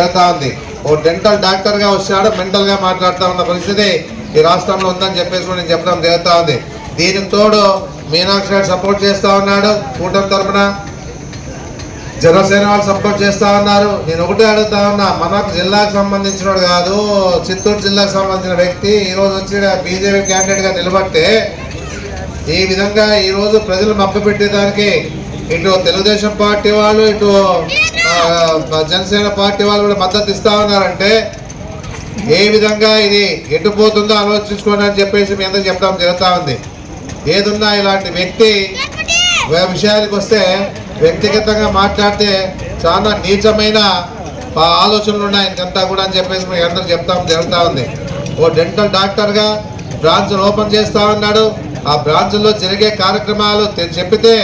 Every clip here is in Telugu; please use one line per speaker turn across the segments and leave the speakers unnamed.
జరుగుతా ఉంది ఓ డెంటల్ డాక్టర్గా వచ్చాడు మెంటల్గా మాట్లాడుతూ ఉన్న పరిస్థితి ఈ రాష్ట్రంలో ఉందని చెప్పేసి కూడా నేను చెప్పడం జరుగుతా ఉంది దీనికి తోడు మీనాక్షి గారు సపోర్ట్ చేస్తా ఉన్నాడు కూటమి తరపున జనసేన వాళ్ళు సపోర్ట్ చేస్తా ఉన్నారు. నేను ఒకటే అడుగుతా ఉన్నా మనకు జిల్లాకు సంబంధించినోడు కాదు చిత్తూరు జిల్లాకు సంబంధించిన వ్యక్తి ఈ రోజు వచ్చి బీజేపీ క్యాండిడేట్గా నిలబడితే ఈ విధంగా ఈ రోజు ప్రజలు మభ్యపెట్టేదానికి ఇటు తెలుగుదేశం పార్టీ వాళ్ళు ఇటు జనసేన పార్టీ వాళ్ళు కూడా మద్దతు ఇస్తా ఉన్నారంటే ఏ విధంగా ఇది ఎటు పోతుందో ఆలోచించుకోండి అని చెప్పేసి మీ అందరికి చెప్తాం జరుగుతా ఉంది. ఏదున్నా ఇలాంటి వ్యక్తి విషయానికి వస్తే వ్యక్తిగతంగా మాట్లాడితే చాలా నీచమైన ఆలోచనలు ఉన్నాయి ఇంకంతా కూడా అని చెప్పేసి మీ అందరూ చెప్తాం జరుగుతూ ఉంది. ఓ డెంటల్ డాక్టర్గా బ్రాంచ్ ఓపెన్ చేస్తా ఉన్నాడు. ఆ బ్రాంచ్లో జరిగే కార్యక్రమాలు చెప్పితే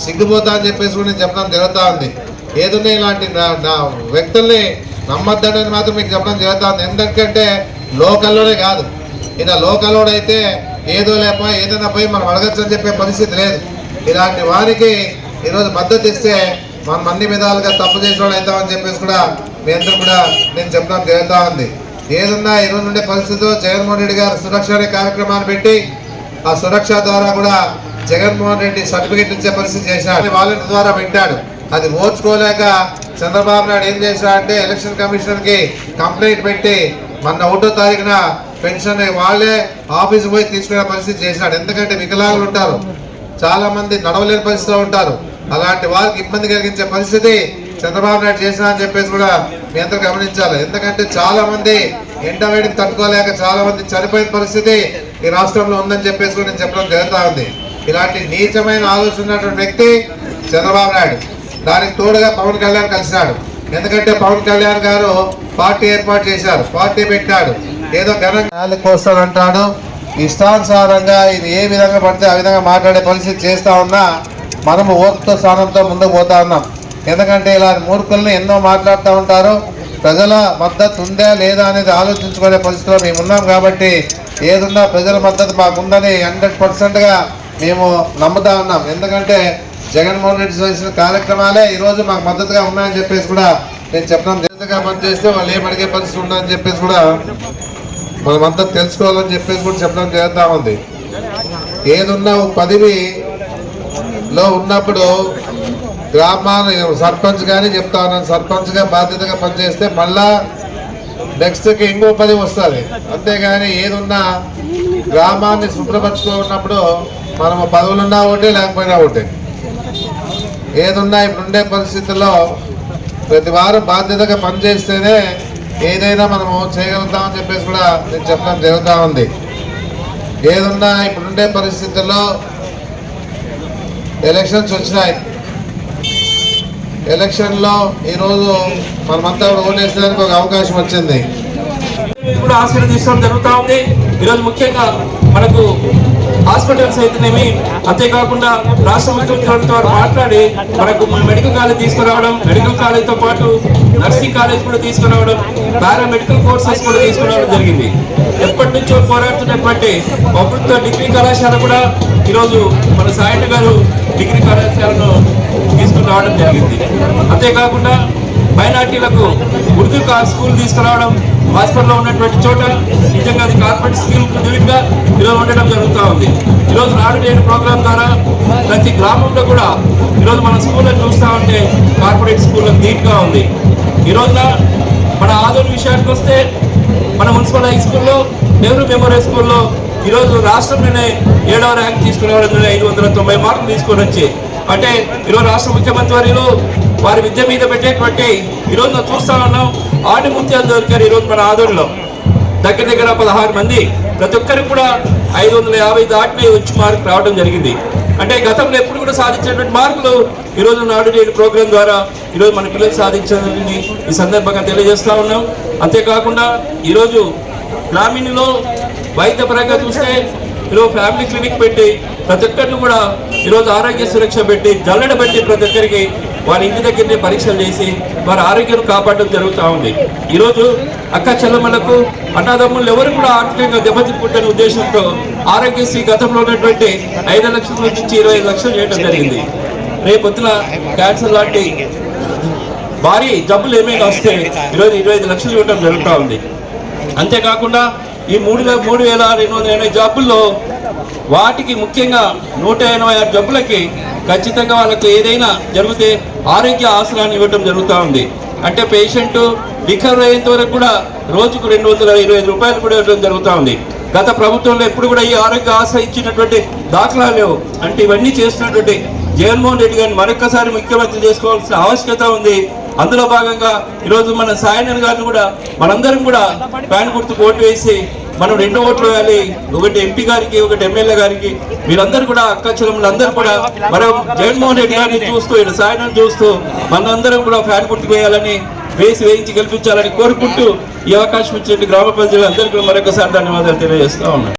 సిగ్గుపోతా అని చెప్పేసి కూడా నేను చెప్పడం జరుగుతూ ఉంది. ఏదన్నా ఇలాంటి నా- నా వ్యక్తుల్ని నమ్మద్దని మాత్రం మీకు చెప్పడం జరుగుతూ ఉంది. ఎందుకంటే లోకల్లోనే కాదు. ఇలా లోకల్లోడైతే ఏదో లేప ఏదైనా పోయి మనం అడగచ్చు అని చెప్పే పరిస్థితి లేదు. ఇలాంటి వారికి ఈరోజు మద్దతు ఇస్తే మనం అన్ని విధాలుగా తప్పు చేసిన వాళ్ళు అవుతామని చెప్పేసి కూడా మీ అందరూ కూడా నేను చెప్పడం జరుగుతూ ఉంది. ఏదున్నా ఈరోజు ఉండే పరిస్థితిలో జగన్మోహన్ రెడ్డి గారు సురక్ష అనే కార్యక్రమాన్ని పెట్టి ఆ సురక్ష ద్వారా కూడా జగన్మోహన్ రెడ్డి సర్టిఫికెట్ ఇచ్చే పరిస్థితి చేశాడు. వాలంటీర్ ద్వారా పెట్టాడు అది ఓర్చుకోలేక చంద్రబాబు నాయుడు ఏం చేశాడంటే ఎలక్షన్ కమిషన్కి కంప్లైంట్ పెట్టి మొన్న ఒకటో తారీఖున పెన్షన్ వాళ్ళే ఆఫీస్ పోయి తీసుకునే పరిస్థితి చేశాడు. ఎందుకంటే వికలాంగులు ఉంటారు. చాలా మంది నడవలేని పరిస్థితిలో ఉంటారు. అలాంటి వారికి ఇబ్బంది కలిగించే పరిస్థితి చంద్రబాబు నాయుడు చేసిన అని చెప్పేసి కూడా మీ అందరూ గమనించాలి. ఎందుకంటే చాలా మంది ఎండ వేడిని తట్టుకోలేక చాలా మంది చనిపోయిన పరిస్థితి ఈ రాష్ట్రంలో ఉందని చెప్పేసి కూడా నేను చెప్పడం జరుగుతూ ఉంది. ఇలాంటి నీచమైన ఆలోచన ఉన్నటువంటి వ్యక్తి చంద్రబాబు నాయుడు. దానికి తోడుగా పవన్ కళ్యాణ్ కలిసినాడు. ఎందుకంటే పవన్ కళ్యాణ్ గారు పార్టీ ఏర్పాటు చేశారు. పార్టీ పెట్టాడు. ఏదో ఘనంగా కోస్తానంటాడు ఇష్టానుసారంగా ఇది ఏ విధంగా పడితే ఆ విధంగా మాట్లాడే పరిస్థితి చేస్తా ఉన్నా మనము ఓర్పుతో స్థానంతో ముందుకు పోతా ఉన్నాం. ఎందుకంటే ఇలా మూర్ఖుల్ని ఎన్నో మాట్లాడుతూ ఉంటారు. ప్రజల మద్దతు ఉందా లేదా అనేది ఆలోచించుకునే పరిస్థితిలో మేము ఉన్నాం కాబట్టి ఏదున్నా ప్రజల మద్దతు మాకుందని హండ్రెడ్ పర్సెంట్గా మేము నమ్ముతా ఉన్నాం. ఎందుకంటే జగన్మోహన్ రెడ్డి చేసిన కార్యక్రమాలే ఈరోజు మాకు మద్దతుగా ఉన్నాయని చెప్పేసి కూడా నేను చెప్పడం జగన్గా పనిచేస్తే వాళ్ళు ఏం అడిగే పరిస్థితి ఉందని చెప్పేసి కూడా మనమంతా తెలుసుకోవాలని చెప్పేసి కూడా చెప్పడం జరుగుతూ ఉంది. ఏదున్నా పదవిలో ఉన్నప్పుడు గ్రామాల సర్పంచ్ కానీ చెప్తా ఉన్నాను. సర్పంచ్గా బాధ్యతగా పనిచేస్తే మళ్ళా నెక్స్ట్కి ఇంకో పది వస్తుంది. అంతేగాని ఏదున్నా గ్రామాన్ని శుభ్రపరచుకో ఉన్నప్పుడు మనము పదవులున్నా ఒకటి లేకపోయినా ఒకటి. ఏదున్నా ఇప్పుడుండే పరిస్థితుల్లో ప్రతి వారం బాధ్యతగా పనిచేస్తేనే ఏదైనా మనము చేయగలుగుతామని చెప్పేసి కూడా నేను చెప్పడం జరుగుతూ ఉంది. ఏదున్నా ఇప్పుడుండే పరిస్థితుల్లో ఎలక్షన్స్ వచ్చినాయి. ఎలక్షన్లో ఈరోజు మనమంతా ఓటేసేదానికి ఒక అవకాశం వచ్చింది.
కూడా ఆశీర్వదించడం జరుగుతూ ఉంది. ఈరోజు ముఖ్యంగా మనకు హాస్పిటల్స్ అయితేనేమి అంతేకాకుండా రాష్ట్ర ముఖ్యమంత్రితో మాట్లాడి మనకు మెడికల్ కాలేజ్ తీసుకురావడం మెడికల్ కాలేజ్తో పాటు నర్సింగ్ కాలేజ్ కూడా తీసుకురావడం పారా మెడికల్ కోర్సెస్ కూడా తీసుకురావడం జరిగింది. ఎప్పటి నుంచో పోరాడుతున్నటువంటి ప్రభుత్వ డిగ్రీ కళాశాల కూడా ఈరోజు మన సాయంత్రం గారు డిగ్రీ కళాశాలను తీసుకుని రావడం జరిగింది. అంతేకాకుండా మైనార్టీలకు ఉర్దూ కా స్కూల్ తీసుకురావడం హాస్పిటల్లో ఉన్నటువంటి చోట నిజంగా అది కార్పొరేట్ స్కూల్గా ఈరోజు ఉండడం జరుగుతూ ఉంది. ఈరోజు నాడు నేడు ప్రోగ్రాం ద్వారా ప్రతి గ్రామంలో కూడా ఈరోజు మన స్కూళ్ళని చూస్తూ ఉంటే కార్పొరేట్ స్కూల్ నీట్గా ఉంది. ఈరోజున మన ఆధునిక విషయానికి వస్తే మన మున్సిపల్ హై స్కూల్లో నెహ్రూ మెమోరియల్ స్కూల్లో ఈరోజు రాష్ట్రంలోనే ఏడవ ర్యాంక్ తీసుకురావడం ఐదు వందల తొంభై మార్కులు తీసుకొని వచ్చి. అంటే ఈరోజు రాష్ట్ర ముఖ్యమంత్రి వారిలో వారి విద్య మీద పెట్టేటువంటి ఈరోజు మనం చూస్తా ఉన్నాం. ఆడి ముత్యాలు దొరికారు ఈరోజు మన ఆదరణలో దగ్గర దగ్గర పదహారు మంది. ప్రతి ఒక్కరికి కూడా ఐదు వందల యాభై దాటినే వచ్చి మార్కులు రావడం జరిగింది. అంటే గతంలో ఎప్పుడు కూడా సాధించినటువంటి మార్కులు ఈరోజు నాడు నేడు ప్రోగ్రాం ద్వారా ఈరోజు మన పిల్లలు సాధించాలని ఈ సందర్భంగా తెలియజేస్తూ ఉన్నాం. అంతేకాకుండా ఈరోజు గ్రామీణలో వైద్యపరంగా చూస్తే ఈరోజు ఫ్యామిలీ క్లినిక్ పెట్టి ప్రతి ఒక్కరిని కూడా ఈరోజు ఆరోగ్య సురక్ష పెట్టి జల్లెడ పెట్టి ప్రతి ఒక్కరికి వారి ఇంటి దగ్గరనే పరీక్షలు చేసి వారి ఆరోగ్యం కాపాడడం జరుగుతూ ఉంది. ఈరోజు అక్క చెల్లెమ్మలకు అన్నదమ్ములు ఎవరు కూడా ఆర్థికంగా దెబ్బతిప్పుకుంటున్న ఉద్దేశంతో ఆరోగ్యశ్రీ గతంలో ఉన్నటువంటి ఐదు లక్షల నుంచి ఇరవై ఐదు లక్షలు చేయడం జరిగింది. రేపొద్దున క్యాన్సర్ లాంటి భారీ జబ్బులు ఏమైనా వస్తే ఈరోజు ఇరవై ఐదు లక్షలు ఇవ్వడం జరుగుతూ ఉంది. అంతేకాకుండా ఈ మూడు వేల మూడు వేల రెండు వందల ఎనభై జబ్బుల్లో వాటికి ముఖ్యంగా నూట ఎనభై ఆరు జబ్బులకి ఖచ్చితంగా వాళ్ళకు ఏదైనా జరిగితే ఆరోగ్య ఆసరాన్ని ఇవ్వడం జరుగుతూ ఉంది. అంటే పేషెంట్ రికవర్ అయ్యేంత వరకు కూడా రోజుకు రెండు వందల ఇరవై ఐదు రూపాయలు కూడా ఇవ్వడం జరుగుతూ ఉంది. గత ప్రభుత్వంలో ఎప్పుడు కూడా ఈ ఆరోగ్య ఆశ ఇచ్చినటువంటి దాఖలాలు లేవు. అంటే ఇవన్నీ చేస్తున్నటువంటి జగన్మోహన్ రెడ్డి గారిని మరొకసారి ముఖ్యమంత్రి చేసుకోవాల్సిన ఆవశ్యకత ఉంది. అందులో భాగంగా ఈరోజు మన సాయనన్ గారిని కూడా మనందరం కూడా ఫ్యాన్ గుర్తు ఓటు వేసి మనం రెండు ఓట్లు వేయాలి. ఒకటి ఎంపీ గారికి ఒకటి ఎమ్మెల్యే గారికి. మీరందరూ కూడా అక్క చెల్లెములందరూ కూడా మనం జగన్మోహన్ రెడ్డి గారిని చూస్తూ ఇటు సాయనని చూస్తూ మనందరం కూడా ఫ్యాన్ గుర్తుకు వేయాలని వేసి వేయించి గెలిపించాలని కోరుకుంటూ ఈ అవకాశం ఇచ్చినట్టు గ్రామ ప్రజలందరికీ మరొకసారి ధన్యవాదాలు తెలియజేస్తా ఉన్నాను.